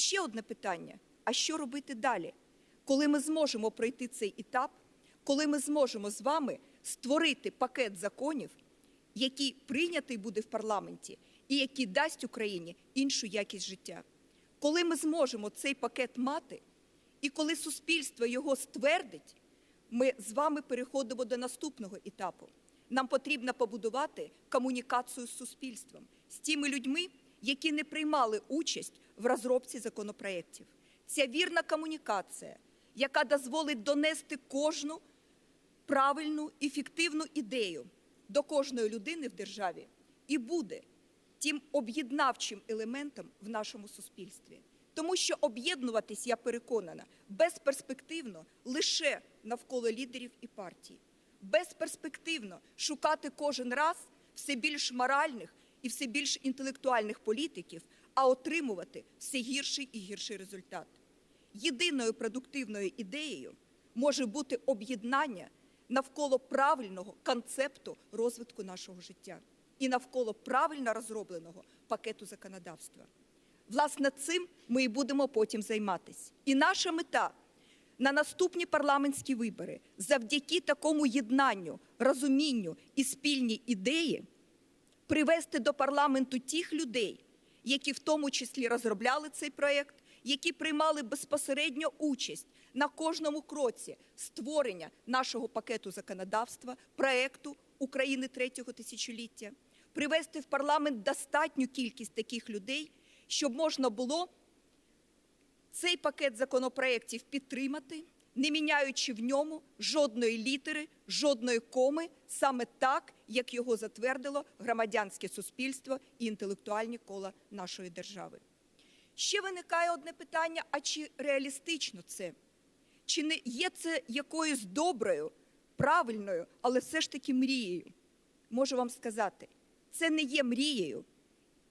ще одне питання: а що робити далі, коли ми зможемо пройти цей етап, коли ми зможемо з вами створити пакет законів, який прийнятий буде в парламенті і який дасть Україні іншу якість життя? Коли ми зможемо цей пакет мати, і коли суспільство його ствердить, ми з вами переходимо до наступного етапу. Нам потрібно побудувати комунікацію з суспільством, з тими людьми, які не приймали участь в розробці законопроєктів. Ця вірна комунікація, яка дозволить донести кожну правильну ефективну ідею до кожної людини в державі, і буде тим об'єднавчим елементом в нашому суспільстві. Тому що об'єднуватись, я переконана, безперспективно лише навколо лідерів і партій. Безперспективно шукати кожен раз все більш моральних і все більш інтелектуальних політиків, а отримувати все гірший і гірший результат. Єдиною продуктивною ідеєю може бути об'єднання навколо правильного концепту розвитку нашого життя і навколо правильно розробленого пакету законодавства. Власне, цим ми і будемо потім займатися. І наша мета на наступні парламентські вибори завдяки такому єднанню, розумінню і спільній ідеї привести до парламенту тих людей, які в тому числі розробляли цей проєкт, які приймали безпосередньо участь на кожному кроці створення нашого пакету законодавства, проєкту України третього тисячоліття, привести в парламент достатню кількість таких людей, щоб можна було цей пакет законопроєктів підтримати, не міняючи в ньому жодної літери, жодної коми, саме так, як його затвердило громадянське суспільство і інтелектуальні кола нашої держави. Ще виникає одне питання: а чи реалістично це? Чи не є це якоюсь доброю, правильною, але все ж таки мрією? Можу вам сказати, це не є мрією,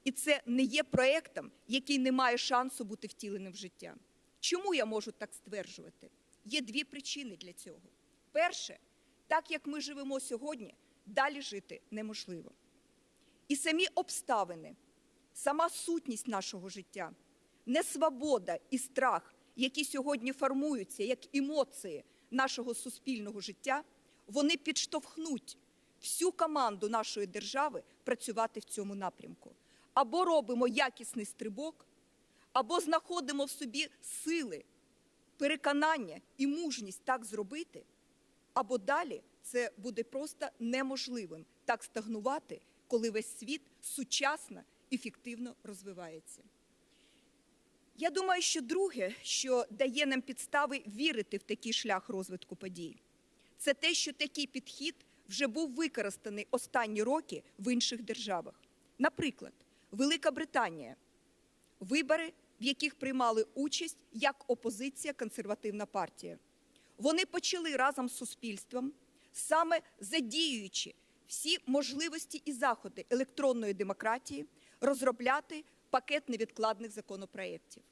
і це не є проєктом, який не має шансу бути втіленим в життя. Чому я можу так стверджувати? Є дві причини для цього. Перше, так як ми живемо сьогодні, далі жити неможливо. І самі обставини, сама сутність нашого життя, несвобода і страх, які сьогодні формуються як емоції нашого суспільного життя, вони підштовхнуть всю команду нашої держави працювати в цьому напрямку. Або робимо якісний стрибок, або знаходимо в собі сили, переконання і мужність так зробити, або далі це буде просто неможливим так стагнувати, коли весь світ сучасно, ефективно розвивається. Я думаю, що друге, що дає нам підстави вірити в такий шлях розвитку подій, це те, що такий підхід вже був використаний останні роки в інших державах. Наприклад, Велика Британія, вибори, в яких приймали участь як опозиція консервативна партія. Вони почали разом з суспільством, саме задіюючи всі можливості і заходи електронної демократії, розробляти пакет невідкладних законопроєктів.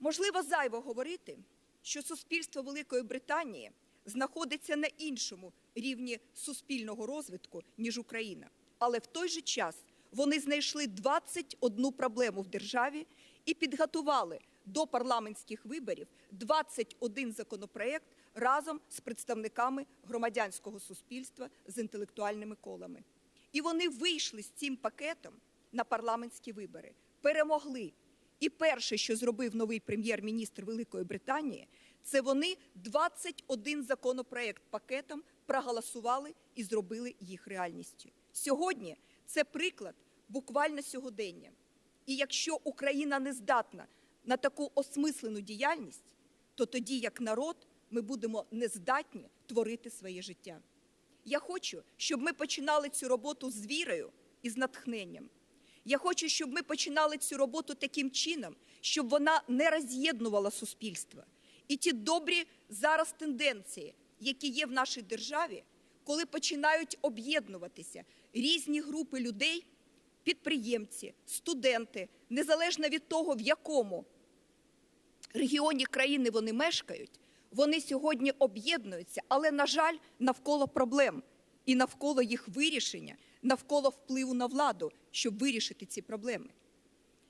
Можливо, зайво говорити, що суспільство Великої Британії знаходиться на іншому рівні суспільного розвитку, ніж Україна. Але в той же час вони знайшли 21 проблему в державі і підготували до парламентських виборів 21 законопроєкт разом з представниками громадянського суспільства з інтелектуальними колами. І вони вийшли з цим пакетом на парламентські вибори, перемогли. І перше, що зробив новий прем'єр-міністр Великої Британії, це вони 21 законопроєкт пакетом проголосували і зробили їх реальністю. Сьогодні це приклад буквально сьогодення. І якщо Україна не здатна на таку осмислену діяльність, то тоді, як народ, ми будемо нездатні творити своє життя. Я хочу, щоб ми починали цю роботу з вірою і з натхненням. Я хочу, щоб ми починали цю роботу таким чином, щоб вона не роз'єднувала суспільство. І ті добрі зараз тенденції, які є в нашій державі, коли починають об'єднуватися різні групи людей, підприємці, студенти, незалежно від того, в якому регіоні країни вони мешкають, вони сьогодні об'єднуються, але, на жаль, навколо проблем і навколо їх вирішення, навколо впливу на владу, щоб вирішити ці проблеми.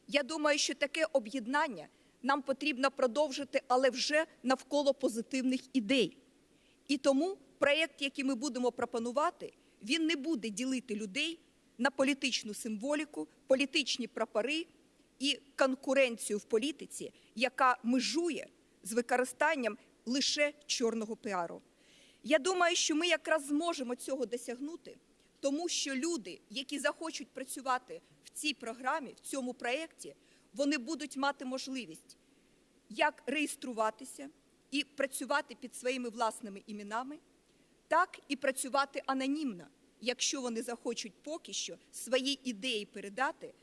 Я думаю, що таке об'єднання нам потрібно продовжити, але вже навколо позитивних ідей. І тому проєкт, який ми будемо пропонувати, він не буде ділити людей на політичну символіку, політичні прапори і конкуренцію в політиці, яка межує з використанням лише чорного піару. Я думаю, що ми якраз зможемо цього досягнути, тому що люди, які захочуть працювати в цій програмі, в цьому проєкті, вони будуть мати можливість як реєструватися і працювати під своїми власними іменами, так і працювати анонімно, якщо вони захочуть поки що свої ідеї передати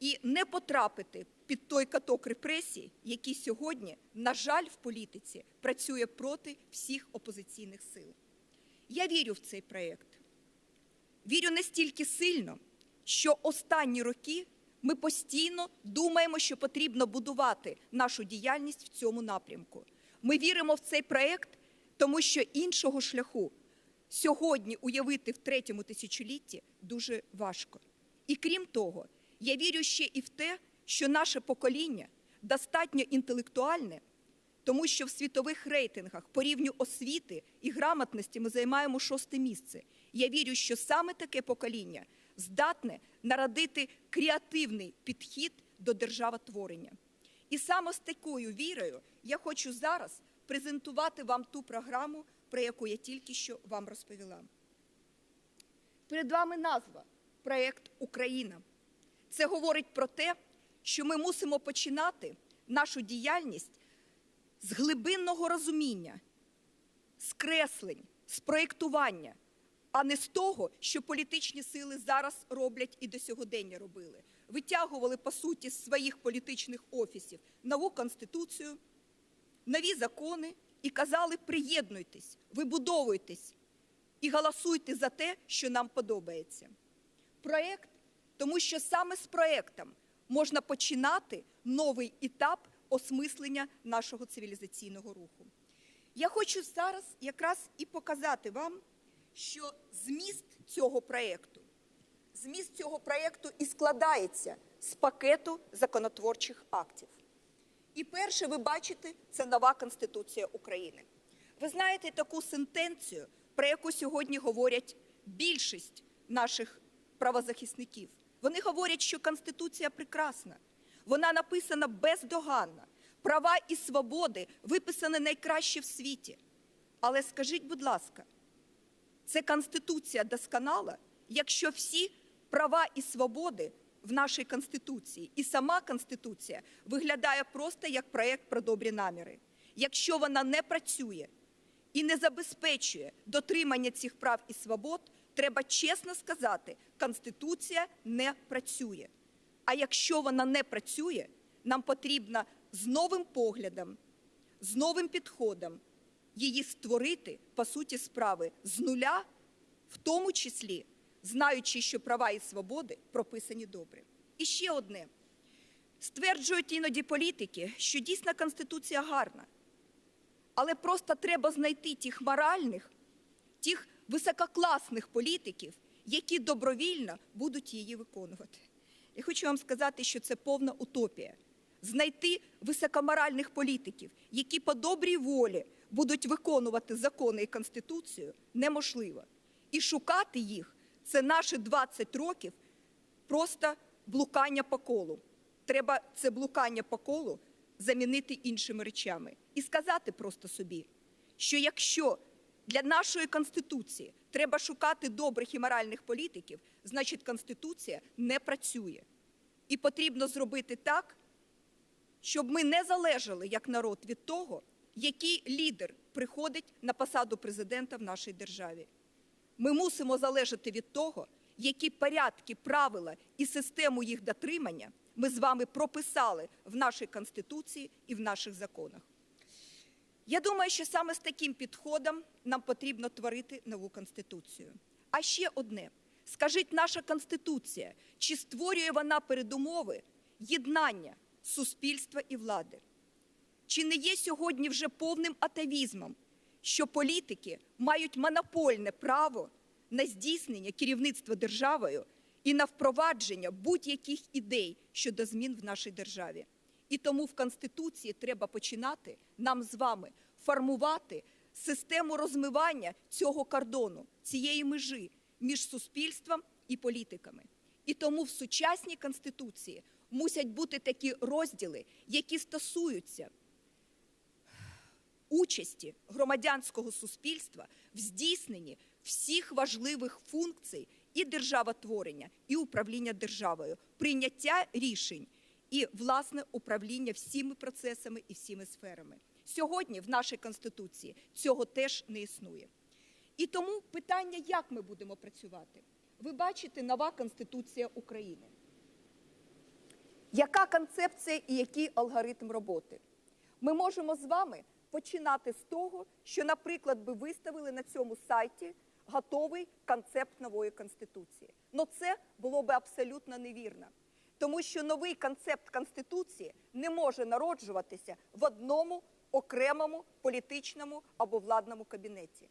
і не потрапити під той каток репресій, який сьогодні, на жаль, в політиці працює проти всіх опозиційних сил. Я вірю в цей проєкт. Вірю настільки сильно, що останні роки ми постійно думаємо, що потрібно будувати нашу діяльність в цьому напрямку. Ми віримо в цей проєкт, тому що іншого шляху сьогодні уявити в третьому тисячолітті дуже важко. І крім того, я вірю ще і в те, що наше покоління достатньо інтелектуальне, тому що в світових рейтингах по рівню освіти і грамотності ми займаємо шосте місце. Я вірю, що саме таке покоління здатне народити креативний підхід до державотворення. І саме з такою вірою я хочу зараз презентувати вам ту програму, про яку я тільки що вам розповіла. Перед вами назва проєкт Україна. Це говорить про те, що ми мусимо починати нашу діяльність з глибинного розуміння, з креслень, з проєктування, а не з того, що політичні сили зараз роблять і до сьогодення робили. Витягували, по суті, з своїх політичних офісів нову конституцію, нові закони і казали: приєднуйтесь, вибудовуйтесь і голосуйте за те, що нам подобається. Проєкт, тому що саме з проєктом можна починати новий етап осмислення нашого цивілізаційного руху. Я хочу зараз якраз і показати вам, що зміст цього проєкту, зміст цього проєкту і складається з пакету законотворчих актів. І перше, ви бачите, це нова Конституція України. Ви знаєте таку сентенцію, про яку сьогодні говорять більшість наших правозахисників. Вони говорять, що Конституція прекрасна, вона написана бездоганно, права і свободи виписані найкраще в світі. Але скажіть, будь ласка, це Конституція досконала, якщо всі права і свободи в нашій Конституції і сама Конституція виглядає просто як проєкт про добрі наміри. Якщо вона не працює і не забезпечує дотримання цих прав і свобод, треба чесно сказати, Конституція не працює. А якщо вона не працює, нам потрібно з новим поглядом, з новим підходом її створити, по суті, справи з нуля, в тому числі знаючи, що права і свободи прописані добре. І ще одне. Стверджують іноді політики, що дійсно Конституція гарна, але просто треба знайти тих моральних, тих висококласних політиків, які добровільно будуть її виконувати. Я хочу вам сказати, що це повна утопія. Знайти високоморальних політиків, які по добрій волі будуть виконувати закони і Конституцію, неможливо. І шукати їх це наші 20 років просто блукання по колу. Треба це блукання по колу замінити іншими речами. І сказати просто собі, що якщо для нашої Конституції треба шукати добрих і моральних політиків, значить Конституція не працює. І потрібно зробити так, щоб ми не залежали як народ від того, який лідер приходить на посаду президента в нашій державі. Ми мусимо залежати від того, які порядки, правила і систему їх дотримання ми з вами прописали в нашій Конституції і в наших законах. Я думаю, що саме з таким підходом нам потрібно творити нову Конституцію. А ще одне. Скажіть, наша Конституція, чи створює вона передумови єднання суспільства і влади? Чи не є сьогодні вже повним атавізмом, що політики мають монопольне право на здійснення керівництва державою і на впровадження будь-яких ідей щодо змін в нашій державі. І тому в Конституції треба починати нам з вами формувати систему розмивання цього кордону, цієї межі між суспільством і політиками. І тому в сучасній Конституції мусять бути такі розділи, які стосуються участі громадянського суспільства в здійсненні всіх важливих функцій і державотворення, і управління державою, прийняття рішень і власне управління всіми процесами і всіми сферами. Сьогодні в нашій конституції цього теж не існує. І тому питання, як ми будемо працювати. Ви бачите нова Конституція України. Яка концепція і який алгоритм роботи? Ми можемо з вами починати з того, що, наприклад, би виставили на цьому сайті готовий концепт нової конституції. Но це було би абсолютно невірно, тому що новий концепт конституції не може народжуватися в одному окремому політичному або владному кабінеті.